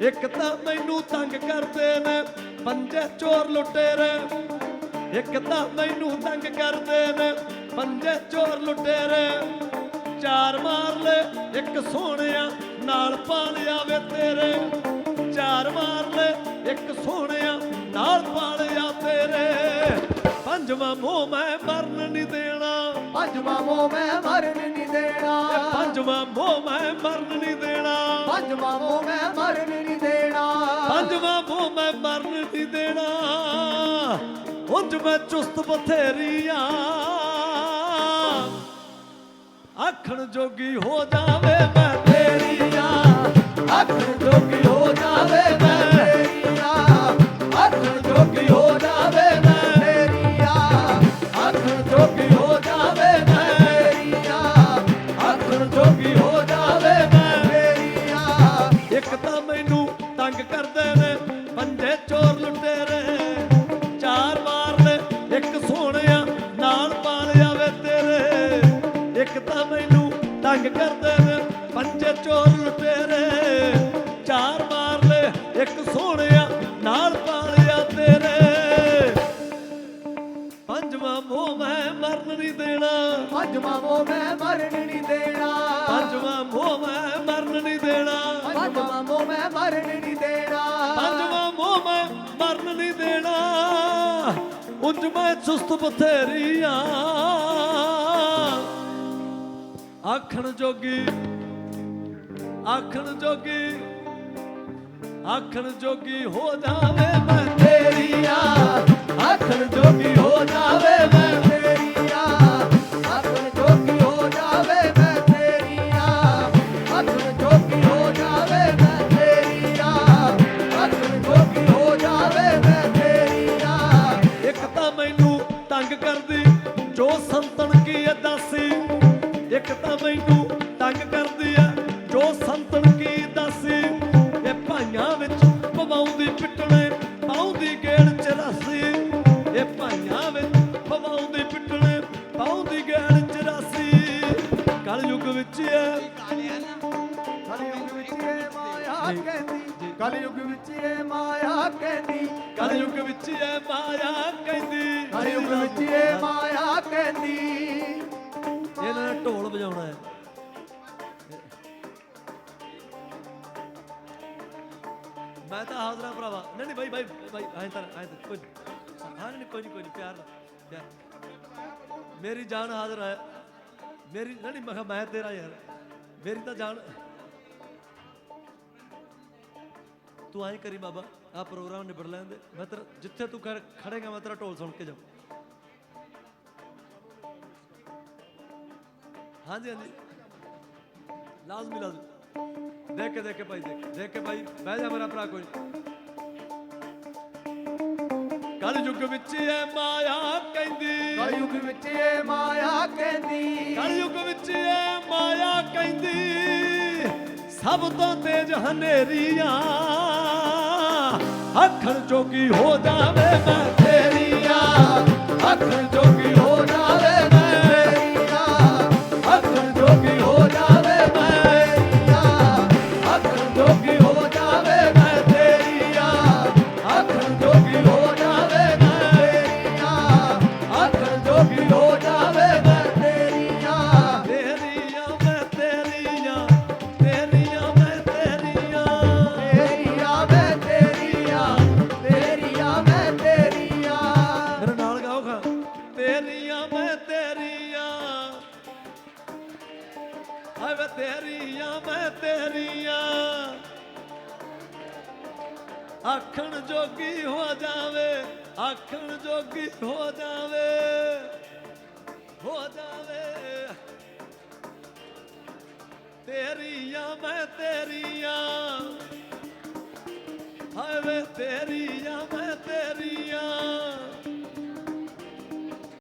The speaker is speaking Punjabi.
ਇੱਕ ਤਾਂ ਮੈਨੂੰ ਤੰਗ ਕਰਦੇ ਨੇ, ਪੰਜੇ ਚੋਰ ਲੁਟੇਰੇ ਇੱਕ ਤਾਂ ਮੈਨੂੰ ਤੰਗ ਕਰਦੇ ਨੇ, ਪੰਜੇ ਚੋਰ ਲੁਟੇਰੇ ਚਾਰ ਮਾਰ ਲੈ, ਇੱਕ ਸੋਹਣਿਆ ਨਾਲ ਪਾਲਿਆ ਵੇ ਤੇਰੇ। ਚਾਰ ਮਾਰ ਲੈ, ਇੱਕ ਸੋਹਣਿਆ ਨਾਲ ਪਾ ਲਿਆ ਤੇਰੇ। ਪੰਜਵਾਂ ਮੋਹ ਮੈਂ ਮਰਨ ਨਹੀਂ ਦੇਣਾ। ਪੰਜਵਾਂ ਮੋਹ ਮੈਂ ਮਰਨ ਨਹੀਂ ਦੇਣਾ। ਪੰਜਵਾਂ ਮੋਹ ਮੈਂ ਮਰਨ ਨਹੀਂ ਦੇਣਾ। ਪੰਜਵਾਂ ਮੋਹ ਮੈਂ ਮਰਨ ਨਹੀਂ ਦੇਣਾ। ਪੰਜਵਾਂ ਮੋਹ ਮੈਂ ਮਰਨ ਨਹੀਂ ਦੇਣਾ। ਉਂਝ ਮੈਂ ਚੁਸਤ ਬਥੇਰੀਆਂ ਆਖਣ ਜੋਗੀ ਹੋ ਜਾਵੇ ਮੈਂ ਮੈਨੂੰ ਤੰਗ ਕਰਦੇ ਨੇ। ਪੰਜੇ ਚੋਰ ਲੁਟੇਰੇ ਚਾਰ ਮਾਰ ਲੈ ਇੱਕ ਸੋਹਣਿਆ ਨਾਲ ਪਾਲਿਆ ਵੇ ਤੇਰੇ। ਇੱਕ ਤਾਂ ਮੈਨੂੰ ਤੰਗ ਕਰਦੇ ਨੇ ਪੰਜੇ ਚੋਰ ਲੁਟੇਰੇ ਚਾਰ ਮਾਰ ਲੈ ਇੱਕ ਸੋਹਣਿਆ ਨਾਲ ਪਾਲਿਆ ਤੇਰੇ। ਪੰਜਵਾਂ ਮੋਹ ਮੈਂ ਮਰਨ ਨਹੀਂ ਦੇਣਾ। ਪੰਜਵਾਂ ਮੋਹ ਮੈਂ ਮਰਨ ਮਰਨ ਨਹੀਂ ਦੇਣਾ। ਉਂਝ ਮੈਂ ਸੁਸਤ ਬਥੇਰੀਆਂ। ਆਖਣ ਜੋਗੀ ਆਖਣ ਜੋਗੀ ਆਖਣ ਜੋਗੀ ਹੋ ਜਾਵੇ ਮੈਂ ਤੇਰੀਆਂ। ਆਖਣ ਜੋਗੀ ਹੋ ਜਾਵੇ ਮੈਂ ਇੱਕ ਤਾਂ ਮੈਨੂੰ ਤੰਗ ਕਰਦੀ ਆ, ਜੋ ਸੰਤਨ ਕੀ ਅਦਾਸੀ ਇਹ ਭਾਈਆਂ ਵਿੱਚ ਪਵਾਉਂਦੀ ਪਿੱਟਣੇ, ਪਾਉਂਦੀ ਗੇੜ ਚਰਾਸੀ ਇਹ ਭਾਈਆਂ ਵਿੱਚ ਪਵਾਉਂਦੀ ਪਿੱਟਣੇ, ਪਾਉਂਦੀ ਗੇੜ ਚਰਾਸੀ ਕਲਯੁਗ ਵਿੱਚ ਇਹ ਕਲਯੁਗ ਵਿੱਚ ਇਹ ਮਾਇਆ ਕਹਿੰਦੀ, ਕਲਯੁਗ ਵਿੱਚ ਇਹ ਮਾਇਆ ਕਹਿੰਦੀ। ਕਲਯੁਗ ਵਿੱਚ ਇਹ ਮਾਇਆ ਕਹਿੰਦੀ। ਕਲਯੁਗ ਵਿੱਚ ਇਹ ਮਾਇਆ ਕਹਿੰਦੀ। ਵਜਾਉਣਾ ਹੈ। ਮੈਂ ਤਾਂ ਹਾਜ਼ਰਾ ਭਰਾਵਾ। ਨਹੀਂ ਨਹੀਂ, ਬਾਈ ਬਾਈ ਬਾਈ, ਐਂ ਤਾਂ ਐਂ ਤਾਂ ਕੋਈ ਹਾਂ, ਨਹੀਂ, ਕੋਈ ਕੋਈ ਪਿਆਰ ਪਿਆਰ ਮੇਰੀ ਜਾਨ ਹਾਜ਼ਰ ਹੈ। ਮੇਰੀ, ਨਹੀਂ ਮੈਂ ਮੈਂ ਤੇਰਾ ਯਾਰ। ਮੇਰੀ ਤਾਂ ਜਾਨ ਤੂੰ ਐਂ ਕਰੀ ਬਾਬਾ ਆ ਪ੍ਰੋਗਰਾਮ ਨਿਬੜ ਲੈਂਦੇ ਮੈਂ ਤੇਰਾ ਜਿੱਥੇ ਤੂੰ ਖੜੇਗਾ, ਮੈਂ ਤੇਰਾ ਢੋਲ ਸੁਣ ਕੇ ਜਾਊਂ। ਹਾਂਜੀ ਹਾਂਜੀ। ਲਾਜ਼ਮੀ ਲਾਜ਼ਮੀ। ਦੇਖ ਕੇ ਦੇਖ ਕੇ ਭਾਈ ਦੇਖ ਦੇਖ ਕੇ ਭਾਈ ਬਹਿ ਜਾ ਮੇਰਾ ਭਰਾ ਕੋਈ। ਕਲ ਯੁੱਗ ਵਿੱਚ ਇਹ ਮਾਇਆ ਕਹਿੰਦੀ। ਕਲਯੁਗ ਵਿੱਚ ਇਹ ਮਾਇਆ ਕਹਿੰਦੀ। ਕਲ ਯੁੱਗ ਵਿੱਚ ਇਹ ਮਾਇਆ ਕਹਿੰਦੀ। ਸਭ ਤੋਂ ਤੇਜ ਹਨੇਰੀਆਂ। ਅੱਖਣ ਜੋਗੀ ਹੋ ਜਾਵੇ ਮੈਂ ਤੇਰੀਆਂ। ਅੱਖਰ ਹਵੇ ਤੇਰੀਆਂ ਮੈਂ ਤੇਰੀਆਂ। ਆਖਣ ਜੋਗੀ ਹੋ ਜਾਵੇ, ਆਖਣ ਜੋਗੀ ਹੋ ਜਾਵੇ ਹੋ ਜਾਵੇ। ਤੇਰੀਆਂ ਮੈਂ ਤੇਰੀਆਂ। ਹਵੇ ਤੇਰੀਆਂ ਮੈਂ ਤੇਰੀਆਂ।